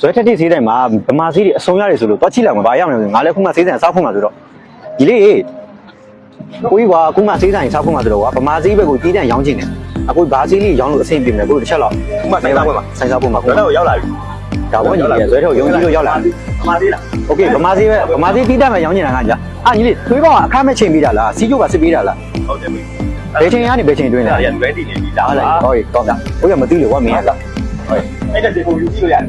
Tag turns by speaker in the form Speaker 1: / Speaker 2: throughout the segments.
Speaker 1: ဇွဲထက်တိဈေးတိုင်းမှာဗမာဈေးတွေအစုံရတယ်ဆိုလို့တော့ချိလိုက်မှာဘာရမလဲဆိုငါလည်းခုမှဈေးဆိုင်စောက်ဖို့မှာဆိုတော့ဒီလေးကိုကြီးကွာခုမှဈေးဆိုင်စောက်ဖို့မှာဆိုတော့ကွာဗမာဈေးဘက်ကိုကြီးတန်းရောင်းချင်တယ်အခုဘာဈေးလေးရောင်းလို့အဆင်ပြေမယ်ကိုတစ်ချက်လောက်
Speaker 2: ခုမှဆိုင်စားပွဲမှာ
Speaker 1: ဆိုင်စောက်ဖို့မှာခု
Speaker 2: တော့ရောက်လာပြီ
Speaker 1: ဒါဘောညီလေးဇွဲထုတ်ရုံကြီးလို့ရောက်လာ
Speaker 2: အမှားသေးလား
Speaker 1: โอเคဗမာဈေးပဲဗမာဈေးကြီးတန်းမှာရောင်းချင်တာကကြာအာညီလေးသွေးပေါကအခါမဲ့ချိန်ပေးတာလားစီးကျုပ်ကစစ်ပေးတာလား
Speaker 2: ဟုတ်တယ်ပြီ
Speaker 1: ဘယ်ချိန်ကနေဘယ်ချိန်တွင်းလဲ
Speaker 2: ဒါရ ready နေပြီလား
Speaker 1: ဟုတ်လားဟုတ်ပြီတော့တာဘိုးရမသိလို့ကွာမင်းက
Speaker 2: ဟုတ် အဲ့ဒါဒီကိုယူကြည့်လို့ရတယ်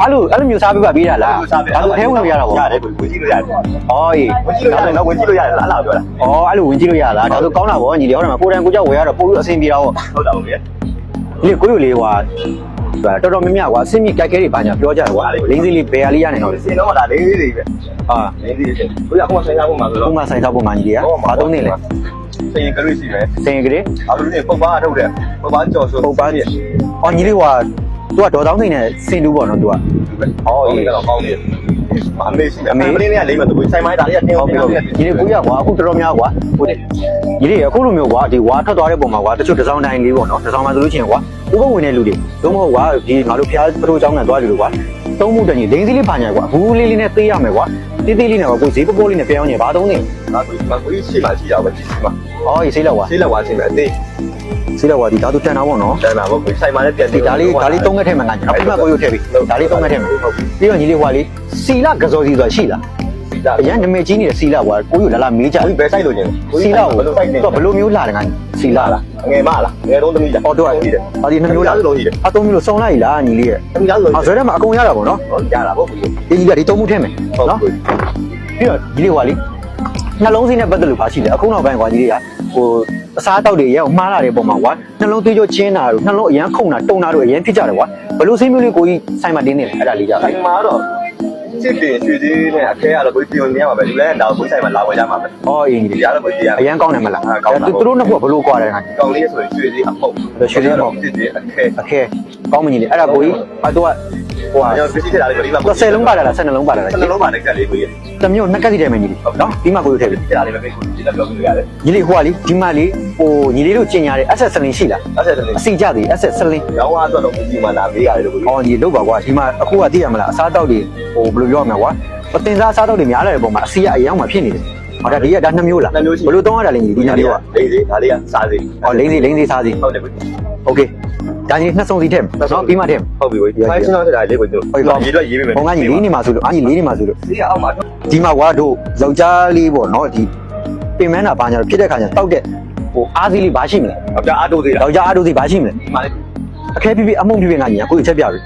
Speaker 1: အဲ့လိုအဲ့လိုမျိုးစားပေးပါပေးတာလားဒါဆိုထဲဝင်လို့ရတာပေါ့
Speaker 2: ရတယ်ကိုဝင်ကြည့်လို့ရတယ်
Speaker 1: ဟောအေး
Speaker 2: ဝင်ကြည့်လို့ရတယ်နော်ဝင်ကြည့်လို့ရတယ်လားလားပြောတာ
Speaker 1: อ๋อအဲ့လိုဝင်ကြည့်လို့ရလားဒါဆိုကောင်းတာဗောညီလေးဟောတယ်မှာကိုယ်တိုင်ကိုကြောက်ဝယ်ရတော့ပို့လို့အဆင်ပြေတာဗော
Speaker 2: ဟုတ်တာဟုတ်ပြီ
Speaker 1: ဒီကိုရိုလေးဟွာတော်တော်များများကွာစင်မြကြိုက်ခဲတွေပါညာပြောကြတယ်ကွာလင်းစီလေးဘယ်ဟာလေးရနိုင်တော့လဲ
Speaker 2: စင်တော့ဒါလေးလေးတွေပဲ
Speaker 1: ဟာ
Speaker 2: လေးလေးတွေဘုရားအခုဆိုင်စားဖို့မှာဆို
Speaker 1: ခု
Speaker 2: တော့
Speaker 1: မှဆိုင်သောက်ဖို့မှညီလေးကဘာသုံးနေလဲ
Speaker 2: စင်ကလေးရှိတယ်
Speaker 1: စင်ကလေး
Speaker 2: အခုလည်းပုတ်ပါထုတ်တယ်ပုတ်ပါကြော်ဆို
Speaker 1: ပုတ်ပန်းအော်ညီလေးဟွာ သူကဒေါ်တောင်းသိနေစင်တူပေါ့နော်သူက
Speaker 2: ဟောအေးကတော့ကောင်းတယ်အမေရှိတယ်အမေလေးလေးကလိမ့်မယ်သူဆိုင်မိုင်းဒါလေးကတင်းအောင်
Speaker 1: ဟုတ်
Speaker 2: ပြ
Speaker 1: ပြီ
Speaker 2: လို့
Speaker 1: ညီလေးကိုရကွာအခုတော်တော်များကွာဟုတ်တယ်ညီလေးအခုလိုမျိုးကွာဒီဝါထွက်သွားတဲ့ပုံမှာကွာတချို့တစ်စောင်းတိုင်းလေးပေါ့နော်တစ်စောင်းမှဆိုလို့ချင်းကွာဥပဝင်တဲ့လူတွေတို့မဟုတ်ကွာဒီငါတို့ဖျားပရိုးချောင်းနဲ့သွားတယ်လို့ကွာသုံးမှုတည်းညီလင်းစီလေးပါညာကွာဘူးလေးလေးနဲ့သေးရမယ်ကွာတေးသေးလေးနဲ့ကွာကိုဈေးပပိုးလေးနဲ့ပြောင်းနေဘာသုံးနေ
Speaker 2: ဒါဆိုမကိုကြီးရှိမှရှိတာပဲရှိမှာ
Speaker 1: ဟောရေးဆေးလောက်ကွာ
Speaker 2: ရှိလောက်ပါချင်းပဲအသေး
Speaker 1: ဆေးလောက်ကွာဒီဒါသူတန်တာပေါ့နော်
Speaker 2: တန်းတာပေါ့ကိုဆိုင်မှာလည်းပြန်
Speaker 1: ဒီဒါလေးဒါလေးသုံးခက်ထဲမှာငါကျွန်တော်ပြမကိုရုပ်ထည့်ပြီဒါလေးသုံးခက်ထဲမှာပြီးတော့ညီလေးဟွာလေးစီလာကစောစီဆိုတာရှိလား
Speaker 2: ပြီးသား
Speaker 1: အရန်နမေကြီးနေတဲ့စီလာကွာကိုယူလာလာမေးကြ
Speaker 2: အဲ့ဒီဘယ်ဆိုင်လို့ညင်
Speaker 1: စီလာကို
Speaker 2: ဘယ်လိုဆိုင်နေ
Speaker 1: တော့ဘယ်လိုမျိုးလာတယ်ငါစီလာလား
Speaker 2: ငယ်မလားငယ်တော့သမီးလား
Speaker 1: ဟောတော့
Speaker 2: ရှိတယ်
Speaker 1: ဟာဒီနှမျိုးလား
Speaker 2: လို့ရှိတယ်
Speaker 1: အသုံးမျိုးလို့စုံလိုက်လားညီလေးရဲ့
Speaker 2: သမီးလားလို့
Speaker 1: ဟာဇွဲထဲမှာအကုန်ရတာပေါ့နော်
Speaker 2: ဟုတ်ကြတာပေါ့ကိုကြီး
Speaker 1: ဒီကြီးကဒီသုံးမှုထဲမယ်
Speaker 2: ဟုတ်
Speaker 1: နော်
Speaker 2: ကို
Speaker 1: ပြီးတော့ညီလေးဟွာလေးနှလုံးစည်းနဲ့ပတ်သက်လို့ပါရှိတယ်အခုနောက်ပိုင်းကွာညီလေးက ဟိုအစားတောက်တွေရအောင်မှားလာတဲ့ပုံမှာကွာနှလုံးသွေးကြောချင်းတာတို့နှလုံးအရန်ခုန်တာတုံတာတို့အရန်ဖြစ်ကြတယ်ကွာဘယ်လိုစိမျိုးလေးကိုကြီးဆိုင်မှာတင်းနေလဲအဲ့ဒါလေးကြ
Speaker 2: ဆိုင်မှာတော့စစ်တင်ရွှေသေးနဲ့အခဲရတော့ကိုကြီးပြင်နေရမှာပဲလူလည်းတော့ကိုဆိုင်မှာလာဝယ်ကြမှာပဲ
Speaker 1: ဟောအင်းကြီး
Speaker 2: ဒီရတော့ကိုကြီးရ
Speaker 1: အရန်ကောင်းတယ်မလား
Speaker 2: ကောင်းတာ
Speaker 1: သူတို့နှစ်ခုကဘယ်လိုကွာတယ်ငါ
Speaker 2: ကောင်းလေးဆိုရင်ရွှေသေးအဖို့စစ်တင်အခဲ
Speaker 1: အခဲကောင်းမညီလေးအဲ့ဒါကိုကြီးအတော့ဟို ဟို
Speaker 2: ကျွန်တော်ပြည့်ပြည့်ထားလေးပဲဒီမှာ
Speaker 1: 30လုံးပါတယ်လား12လုံးပါတယ်လား
Speaker 2: 12လုံးပါတဲ့ကက်လေးကိုရ
Speaker 1: တမျိုးနှစ်ကက်စီတယ်မယ်ညီလေးနော်ဒီမှာကိုရထည့်ပြီး
Speaker 2: ပြည့်ထားလေးပဲကိုကြည့်တာပြောပြရတယ်
Speaker 1: ညီလေးဟိုကလေဒီမှာလေဟိုညီလေးတို့ကျင်ရတဲ့ asset selling ရှိလား
Speaker 2: asset selling
Speaker 1: အစီကြသေး asset selling
Speaker 2: ရောင်းအားအတွက်တော့ဒီမှာလာပေးရတယ်လို့ကို
Speaker 1: ဟောညီလောက်ပါကွာဒီမှာအခုကသိရမလားအစားတောက်တွေဟိုဘယ်လိုပြောရမလဲကွာအတင်စားအစားတောက်တွေများလာတဲ့ပုံမှာအစီကအရင်ကမှဖြစ်နေတယ်။ဟောဒါဒီကဒါ2မျိုးလား။ဘယ်လိုသုံးရတာလဲညီဒီ2မျိုးက။
Speaker 2: လိမ့်စီဒါလေးကစားစီ။
Speaker 1: ဟောလိမ့်စီလိမ့်စီစားစီ။
Speaker 2: ဟုတ်တယ်
Speaker 1: ဗျ။ Okay ဒါညီနှစ်စုံစီထည့်မယ်နော်ပြီးမှထည့်မယ်
Speaker 2: ဟုတ်ပြီကိုကြီးဖိုင်ရှင်းတော့တာလေးကိုကြီးရေးတော့ရေးပေးမယ်
Speaker 1: ဘုံကညီလေးနေမှာဆိုလို့အာညီလေးနေမှာဆိုလို့
Speaker 2: ဒီအောက်မှာ
Speaker 1: ဒီမှာကွာတို့ယောက်ျားလေးပေါ့နော်ဒီပင်မန်းတာဘာညာဖြစ်တဲ့ခါကျတောက်တဲ့ဟိုအားစီးလေးဘာရှိမလဲ
Speaker 2: အပြအားတိုးသေးတာ
Speaker 1: ယောက်ျားအားတို့စီဘာရှိမလဲ
Speaker 2: ဒီမှာလေး
Speaker 1: အခဲပြပြအမုံပြပြငါညီကိုချက်ပြပြီ